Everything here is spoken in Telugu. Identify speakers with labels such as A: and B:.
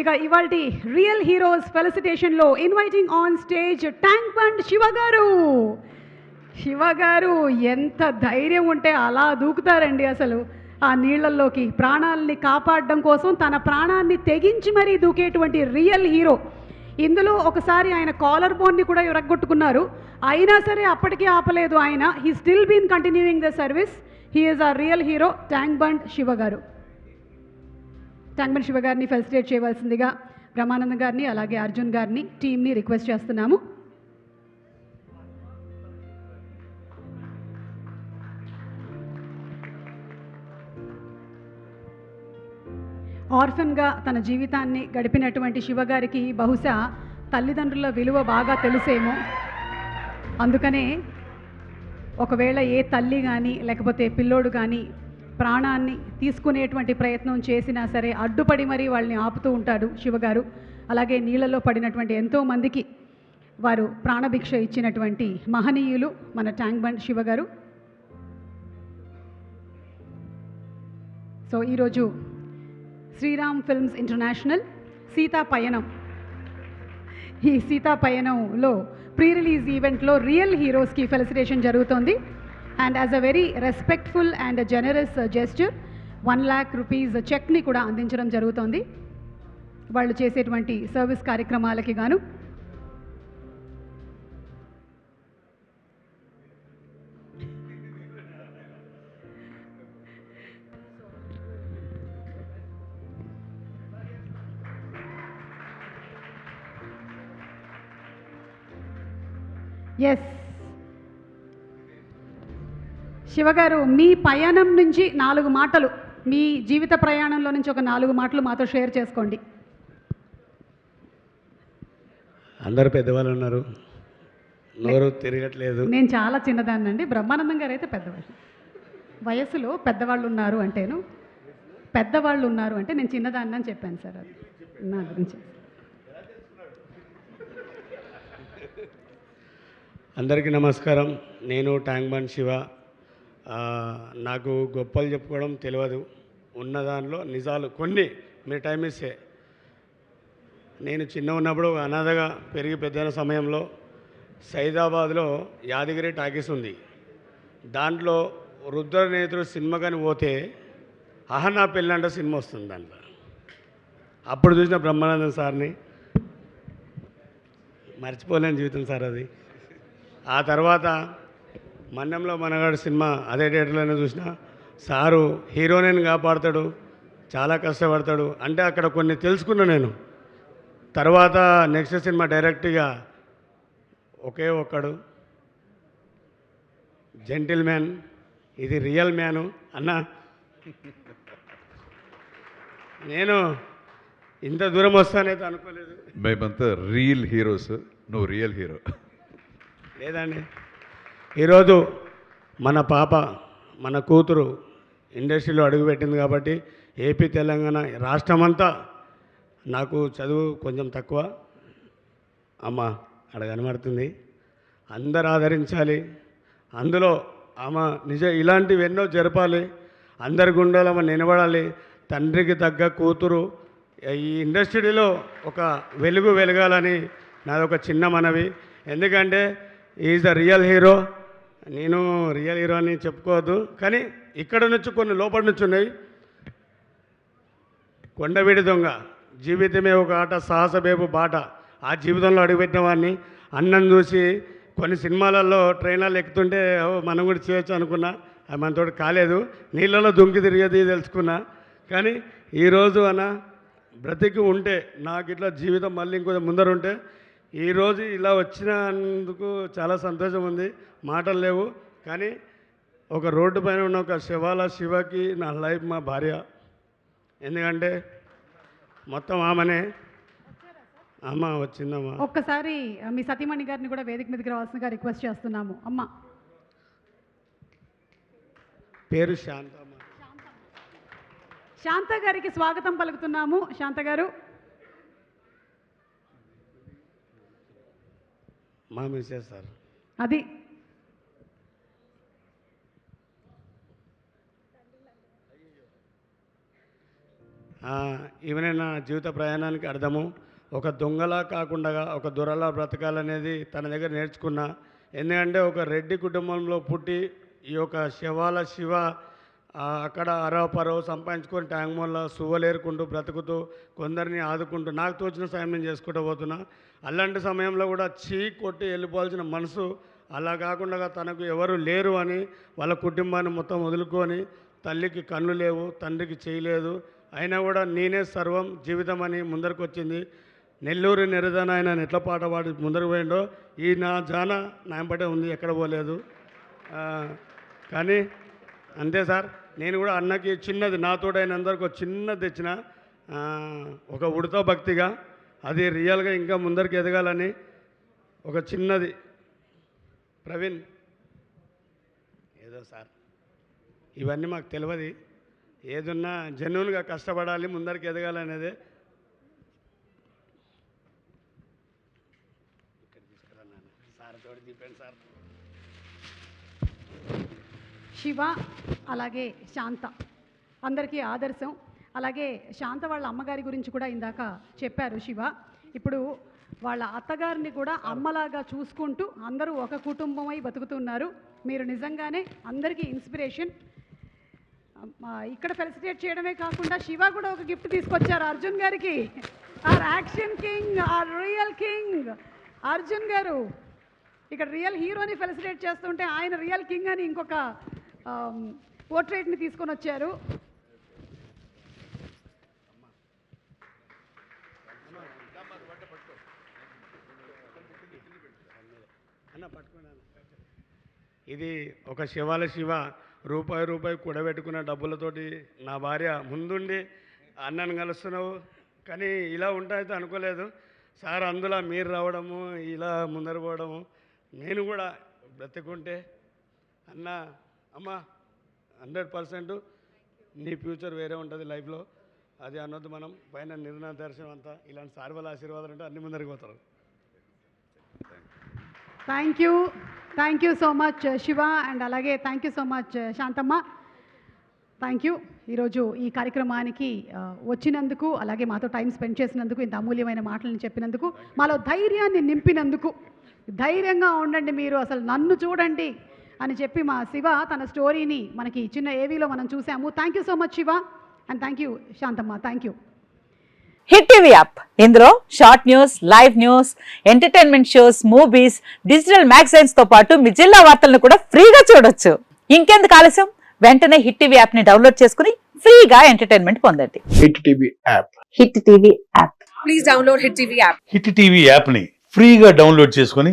A: ఇక ఇవాళ real heroes ఫెలిసిటేషన్లో inviting on stage Tank Bund Shiva garu. Shiva garu ఎంత ధైర్యం ఉంటే అలా దూకుతారండి అసలు. ఆ నీళ్ళల్లోకి ప్రాణాలని కాపాడడం కోసం తన ప్రాణాన్ని తెగించి మరీ దూకేటువంటి రియల్ హీరో ఇందులో ఒకసారి ఆయన కాలర్ బోన్ని కూడా ఇరగొట్టుకున్నారు అయినా సరే అప్పటికీ ఆపలేదు ఆయన. He still been continuing the service he is a real hero Tank Bund Shiva garu. Tankman Shiva గారిని ఫెలిసిటేట్ చేయవలసిందిగా బ్రహ్మానందం గారిని అలాగే అర్జున్ గారిని టీంని రిక్వెస్ట్ చేస్తున్నాము. ఆర్ఫన్గా తన జీవితాన్ని గడిపినటువంటి శివ గారికి బహుశా తల్లిదండ్రుల విలువ బాగా తెలుసేమో. అందుకనే ఒకవేళ ఏ తల్లి కానీ లేకపోతే పిల్లోడు కానీ ప్రాణాన్ని తీసుకునేటువంటి ప్రయత్నం చేసినా సరే అడ్డుపడి మరీ వాళ్ళని ఆపుతూ ఉంటాడు శివగారు. అలాగే నీళ్ళలో పడినటువంటి ఎంతోమందికి వారు ప్రాణభిక్ష ఇచ్చినటువంటి మహనీయులు మన ట్యాంక్ బండ్ శివగారు. సో ఈరోజు శ్రీరామ్ ఫిల్మ్స్ ఇంటర్నేషనల్ సీతా పయనం. ఈ సీతా పయనంలో ప్రీ రిలీజ్ ఈవెంట్లో రియల్ హీరోస్కి ఫెలిసిటేషన్ జరుగుతోంది. And as a very respectful and generous gesture one lakh rupees చెక్ని కూడా అందించడం జరుగుతోంది. వాళ్ళు చేసేటువంటి సర్వీస్ కార్యక్రమాలకి గాను. ఎస్ శివగారు మీ పయనం నుంచి నాలుగు మాటలు మీ జీవిత ప్రయాణంలో నుంచి ఒక నాలుగు మాటలు మాతో షేర్ చేసుకోండి.
B: అందరు పెద్దవాళ్ళు ఉన్నారు. నోరు తిరగట్లేదు.
A: నేను చాలా చిన్నదాన్నండి. బ్రహ్మానందం గారు అయితే పెద్దవాళ్ళు. వయసులో పెద్దవాళ్ళు ఉన్నారు అంటేను పెద్దవాళ్ళు ఉన్నారు అంటే నేను చిన్నదాన్ని అని చెప్పాను సార్ అది. నా గురించి.
B: అందరికీ నమస్కారం. నేను ట్యాంక్ బండ్ శివ. నాకు గొప్పలు చెప్పుకోవడం తెలియదు ఉన్న దానిలో నిజాలు కొన్ని మీరు టైం ఇస్తే. నేను చిన్న ఉన్నప్పుడు అనాథగా పెరిగి పెద్దైన సమయంలో సైదాబాద్లో యాదగిరి టాకీస్ ఉంది. దాంట్లో రుద్రనేత్రుడు సినిమా కానీ పోతే అహనా పెళ్ళంట సినిమా వస్తుంది దాంట్లో. అప్పుడు చూసిన బ్రహ్మానందం సార్ని. మర్చిపోలేని జీవితం సార్ అది. ఆ తర్వాత మన్నంలో మనగాడు సినిమా అదే థియేటర్లోనే చూసిన సారు హీరోయిన్ కాపాడతాడు చాలా కష్టపడతాడు. అంటే అక్కడ కొన్ని తెలుసుకున్నా నేను. తర్వాత నెక్స్ట్ సినిమా డైరెక్ట్గా ఒకే ఒక్కడు జెంటిల్ మ్యాన్ ఇది రియల్ మ్యాను. అన్న నేను ఇంత దూరం వస్తానైతే అనుకోలేదు.
C: మేమంతా రియల్ హీరోస్. నువ్వు రియల్ హీరో.
B: లేదండి. ఈరోజు మన పాప మన కూతురు ఇండస్ట్రీలో అడుగుపెట్టింది కాబట్టి ఏపీ తెలంగాణ రాష్ట్రమంతా నాకు చదువు కొంచెం తక్కువ. అమ్మ అక్కడ కనబడుతుంది. అందరు ఆదరించాలి. అందులో ఆమె నిజ ఇలాంటివి ఎన్నో జరపాలి. అందరి గుండెలు ఆమె నిలబడాలి. తండ్రికి తగ్గ కూతురు. ఈ ఇండస్ట్రీలో ఒక వెలుగు వెలగాలని నాది ఒక చిన్న మనవి. ఎందుకంటే ఈజ్ ద రియల్ హీరో నేను రియల్ హీరో అని చెప్పుకోవద్దు కానీ ఇక్కడ నుంచి కొన్ని లోపల నుంచి ఉన్నాయి. కొండవీడి దొంగ జీవితమే ఒక ఆట సాహసబేపు బాట. ఆ జీవితంలో అడుగుపెట్టిన వాడిని అన్నం చూసి కొన్ని సినిమాలలో ట్రైన్లలో ఎక్కుతుంటే "ఓ, మనం కూడా చేయొచ్చు అనుకున్నా. అది మనతో కాలేదు. నీళ్ళలో దుంకి తిరిగేది తెలుసుకున్నా. కానీ ఈరోజు అన్న బ్రతికి ఉంటే నాకు ఇట్లా జీవితం మళ్ళీ ఇంకొంచెం ముందర ఉంటే ఈరోజు ఇలా వచ్చినందుకు చాలా సంతోషం ఉంది. మాటలు లేవు. కానీ ఒక రోడ్డు పైన ఉన్న ఒక శివాల శివకి నా లైఫ్ మా భార్య. ఎందుకంటే మొత్తం ఆమెనే. అమ్మ వచ్చిందమ్మా.
A: ఒక్కసారి మీ సతీమణి గారిని కూడా వేదిక మీదకి రావాల్సిందిగా రిక్వెస్ట్ చేస్తున్నాము. అమ్మ.
B: పేరు శాంతమ్మ.
A: శాంత గారికి స్వాగతం పలుకుతున్నాము. శాంత గారు.
B: మా మిస్సెస్ సార్
A: అది.
B: ఈవెనే నా జీవిత ప్రయాణానికి అర్థము. ఒక దొంగలా కాకుండా ఒక దొరలా బ్రతకాలనేది తన దగ్గర నేర్చుకున్నా. ఎందుకంటే ఒక రెడ్డి కుటుంబంలో పుట్టి ఈ యొక్క శివాల శివ అక్కడ అరవ పరవ సంపాదించుకొని ట్యాంక్ మొల్ల సువ్వలేరుకుంటూ బ్రతుకుతూ కొందరిని ఆదుకుంటూ నాకు తోచిన సాయం నేను చేసుకుంటూ పోతున్నా. అలాంటి సమయంలో కూడా చీ కొట్టి వెళ్ళిపోవాల్సిన మనసు అలా కాకుండా తనకు ఎవరు లేరు అని వాళ్ళ కుటుంబాన్ని మొత్తం వదులుకొని తల్లికి కన్ను లేవు తండ్రికి చేయలేదు అయినా కూడా నేనే సర్వం జీవితం అని ముందరకు వచ్చింది. నెల్లూరు నిరదన ఆయన ఎట్ల పాట పాడి ముందరకు పోయిండో ఈ నా జాన నాయంపటే ఉంది ఎక్కడ పోలేదు. కానీ అంతే సార్. నేను కూడా అన్నకి చిన్నది నాతోడైనందరికి ఒక చిన్నది తెచ్చిన ఒక ఉడత భక్తిగా అది రియల్గా ఇంకా ముందరికి ఎదగాలని ఒక చిన్నది. ప్రవీణ్ ఏదో సార్ ఇవన్నీ మాకు తెలియదు ఏదున్నా జన్యున్గా కష్టపడాలి ముందరికి ఎదగాలనేదే. ఇక్కడ తీసుకురా సార్ తోడు చెప్పాను సార్.
A: శివ అలాగే శాంత. అందరికీ ఆదర్శం. అలాగే శాంత వాళ్ళ అమ్మగారి గురించి కూడా ఇందాక చెప్పారు శివ. ఇప్పుడు వాళ్ళ అత్తగారిని కూడా అమ్మలాగా చూసుకుంటూ అందరూ ఒక కుటుంబమై బతుకుతున్నారు. మీరు నిజంగానే అందరికీ ఇన్స్పిరేషన్. ఇక్కడ ఫెలిసిటేట్ చేయడమే కాకుండా శివ కూడా ఒక గిఫ్ట్ తీసుకొచ్చారు అర్జున్ గారికి. Or action king or real king. Arjun garu ఇక్కడ రియల్ హీరోని ఫెలిసిటేట్ చేస్తుంటే ఆయన రియల్ కింగ్ అని ఇంకొక పోర్ట్రేట్ని తీసుకొని వచ్చారు.
B: అన్న పట్టుకున్నాను ఇది ఒక శివాల శివ రూపాయి రూపాయి కూడబెట్టుకున్న డబ్బులతోటి నా భార్య ముందుండి అన్నను కలుస్తున్నావు. కానీ ఇలా ఉంటాయితే అనుకోలేదు. సార్ అందులో మీరు రావడము ఇలా ముందర పోవడము నేను కూడా బ్రతికుంటే అన్న అమ్మ హండ్రెడ్ పర్సెంట్ నీ ఫ్యూచర్ వేరే ఉంటుంది లైఫ్లో. అది అనొద్దు మనం పైన నిర్ణయ దర్శనం అంతా ఇలాంటి సార్ వాళ్ళ ఆశీర్వాదాలు ఉంటే అన్ని ముందరికి పోతారు.
A: Thank you thank you so much Shiva and అలాగే thank you so much Shantamma thank you ఈరోజు ఈ కార్యక్రమానికి ఆ, వచ్చినందుకు అలాగే మాతో టైం స్పెండ్ చేసినందుకు ఇంత అమూల్యమైన మాటలను చెప్పినందుకు మాలో ధైర్యాన్ని నింపినందుకు ధైర్యంగా ఉండండి మీరు అసలు నన్ను చూడండి. అని చెప్పి మా శివ తన స్టోరీని మనకి చిన్న ఏవీలో మనం చూసాము. Thank you so much Shiva. And thank you Shantamma. Thank you
D: Hit TV app ఇందులో short news live news entertainment shows movies digital మ్యాగజైన్స్తో పాటు మీ జిల్లా వార్తలను కూడా ఫ్రీగా చూడొచ్చు. ఇంకెందుకు ఆలస్యం? వెంటనే హిట్ టీవీ యాప్ని డౌన్లోడ్ చేసుకుని ఫ్రీగా ఎంటర్టైన్మెంట్ పొందండి.
E: Hit TV app
D: Hit TV app
F: Hit TV యాప్ని ఫ్రీగా డౌన్లోడ్ చేసుకొని